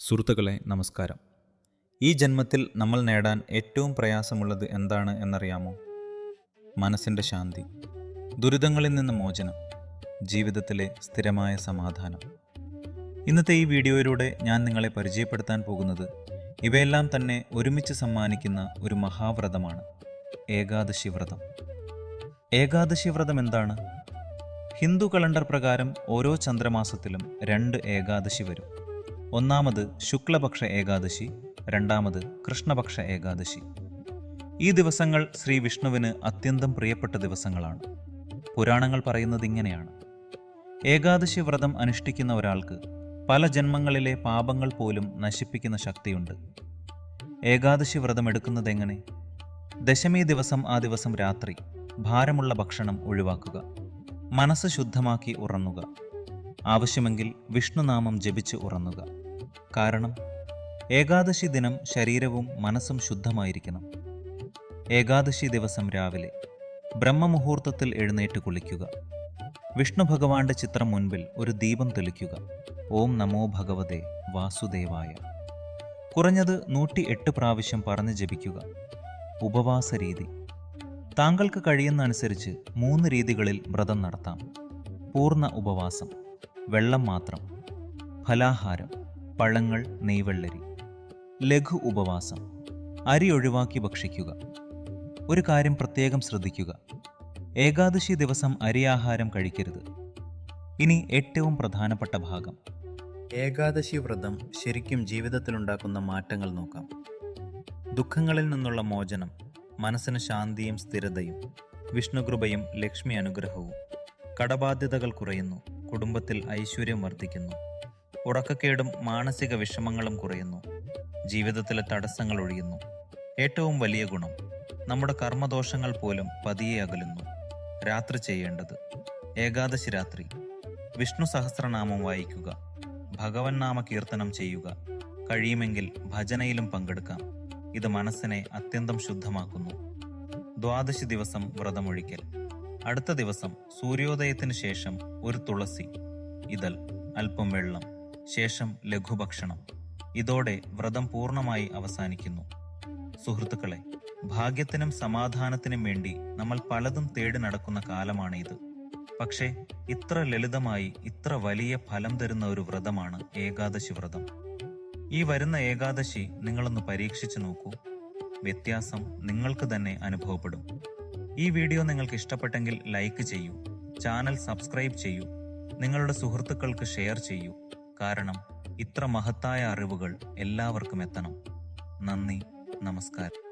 സുഹൃത്തുക്കളെ നമസ്കാരം. ഈ ജന്മത്തിൽ നമ്മൾ നേടാൻ ഏറ്റവും പ്രയാസമുള്ളത് എന്താണ് എന്നറിയാമോ? മനസ്സിന്റെ ശാന്തി ദുരിതങ്ങളിൽ നിന്ന് മോചനം ജീവിതത്തിലെ സ്ഥിരമായ സമാധാനം. ഇന്നത്തെ ഈ വീഡിയോയിലൂടെ ഞാൻ നിങ്ങളെ പരിചയപ്പെടുത്താൻ പോകുന്നത് ഇവയെല്ലാം തന്നെ ഒരുമിച്ച് സമ്മാനിക്കുന്ന ഒരു മഹാവ്രതമാണ് ഏകാദശി വ്രതം. ഏകാദശി വ്രതം എന്താണ്? ഹിന്ദു കലണ്ടർ പ്രകാരം ഓരോ ചന്ദ്രമാസത്തിലും രണ്ട് ഏകാദശി വരും. ഒന്നാമത് ശുക്ലപക്ഷ ഏകാദശി രണ്ടാമത് കൃഷ്ണപക്ഷ ഏകാദശി. ഈ ദിവസങ്ങൾ ശ്രീ വിഷ്ണുവിന് അത്യന്തം പ്രിയപ്പെട്ട ദിവസങ്ങളാണ്. പുരാണങ്ങൾ പറയുന്നത് ഇങ്ങനെയാണ്. ഏകാദശി വ്രതം അനുഷ്ഠിക്കുന്ന ഒരാൾക്ക് പല ജന്മങ്ങളിലെ പാപങ്ങൾ പോലും നശിപ്പിക്കുന്ന ശക്തിയുണ്ട്. ഏകാദശി വ്രതം എടുക്കുന്നത് എങ്ങനെ? ദശമി ദിവസം ആ ദിവസം രാത്രി ഭാരമുള്ള ഭക്ഷണം ഒഴിവാക്കുക. മനസ്സ് ശുദ്ധമാക്കി ഉറങ്ങുക. ആവശ്യമെങ്കിൽ വിഷ്ണുനാമം ജപിച്ച് ഉറങ്ങുക. കാരണം ഏകാദശി ദിനം ശരീരവും മനസ്സും ശുദ്ധമായിരിക്കണം. ഏകാദശി ദിവസം രാവിലെ ബ്രഹ്മമുഹൂർത്തത്തിൽ എഴുന്നേറ്റ് കുളിക്കുക. വിഷ്ണു ഭഗവാന്റെ ചിത്രം മുൻപിൽ ഒരു ദീപം തെളിക്കുക. ഓം നമോ ഭഗവതേ വാസുദേവായ. കുറഞ്ഞത് നൂറ്റി എട്ട് പ്രാവശ്യം പറഞ്ഞ് ജപിക്കുക. ഉപവാസ രീതി താങ്കൾക്ക് കഴിയുന്ന അനുസരിച്ച് മൂന്ന് രീതികളിൽ വ്രതം നടത്താം. പൂർണ ഉപവാസം. വെള്ളം മാത്രം. ഫലാഹാരം. പഴങ്ങൾ നെയ്വെള്ളരി. ലഘു ഉപവാസം. അരി ഒഴിവാക്കി ഭക്ഷിക്കുക. ഒരു കാര്യം പ്രത്യേകം ശ്രദ്ധിക്കുക. ഏകാദശി ദിവസം അരിയാഹാരം കഴിക്കരുത്. ഇനി ഏറ്റവും പ്രധാനപ്പെട്ട ഭാഗം. ഏകാദശി വ്രതം ശരിക്കും ജീവിതത്തിലുണ്ടാക്കുന്ന മാറ്റങ്ങൾ നോക്കാം. ദുഃഖങ്ങളിൽ നിന്നുള്ള മോചനം മനസ്സിന് ശാന്തിയും സ്ഥിരതയും വിഷ്ണുകൃപയും ലക്ഷ്മി അനുഗ്രഹവും കടബാധ്യതകൾ കുറയുന്നു കുടുംബത്തിൽ ഐശ്വര്യം വർദ്ധിക്കുന്നു. ഉറക്കക്കേടും മാനസിക വിഷമങ്ങളും കുറയുന്നു. ജീവിതത്തിലെ തടസ്സങ്ങൾ ഒഴിയുന്നു. ഏറ്റവും വലിയ ഗുണം നമ്മുടെ കർമ്മദോഷങ്ങൾ പോലും പതിയെ അകലുന്നു. രാത്രി ചെയ്യേണ്ടത് ഏകാദശി രാത്രി. വിഷ്ണു സഹസ്രനാമം വായിക്കുക. ഭഗവൻ നാമ കീർത്തനം ചെയ്യുക. കഴിയുമെങ്കിൽ ഭജനയിലും പങ്കെടുക്കാം. ഇത് മനസ്സിനെ അത്യന്തം ശുദ്ധമാക്കുന്നു. ദ്വാദശി ദിവസം വ്രതമൊഴിക്കൽ. അടുത്ത ദിവസം സൂര്യോദയത്തിന് ശേഷം ഒരു തുളസി. ഇതൽ അല്പം വെള്ളം. ശേഷം ലഘുഭക്ഷണം. ഇതോടെ വ്രതം പൂർണമായി അവസാനിക്കുന്നു. സുഹൃത്തുക്കളെ ഭാഗ്യത്തിനും സമാധാനത്തിനും വേണ്ടി നമ്മൾ പലതും തേടി നടക്കുന്ന കാലമാണ് ഇത് പക്ഷേ ഇത്ര ലളിതമായി ഇത്ര വലിയ ഫലം തരുന്ന ഒരു വ്രതമാണ് ഏകാദശി വ്രതം. ഈ വരുന്ന ഏകാദശി നിങ്ങളൊന്ന് പരീക്ഷിച്ചു നോക്കൂ. വ്യത്യാസം നിങ്ങൾക്ക് തന്നെ അനുഭവപ്പെടും. ഈ വീഡിയോ നിങ്ങൾക്ക് ഇഷ്ടപ്പെട്ടെങ്കിൽ ലൈക്ക് ചെയ്യൂ ചാനൽ സബ്സ്ക്രൈബ് ചെയ്യൂ നിങ്ങളുടെ സുഹൃത്തുക്കൾക്ക് ഷെയർ ചെയ്യൂ. കാരണം ഇത്ര മഹത്തായ അറിവുകൾ എല്ലാവർക്കും എത്തണം. നന്ദി നമസ്കാരം.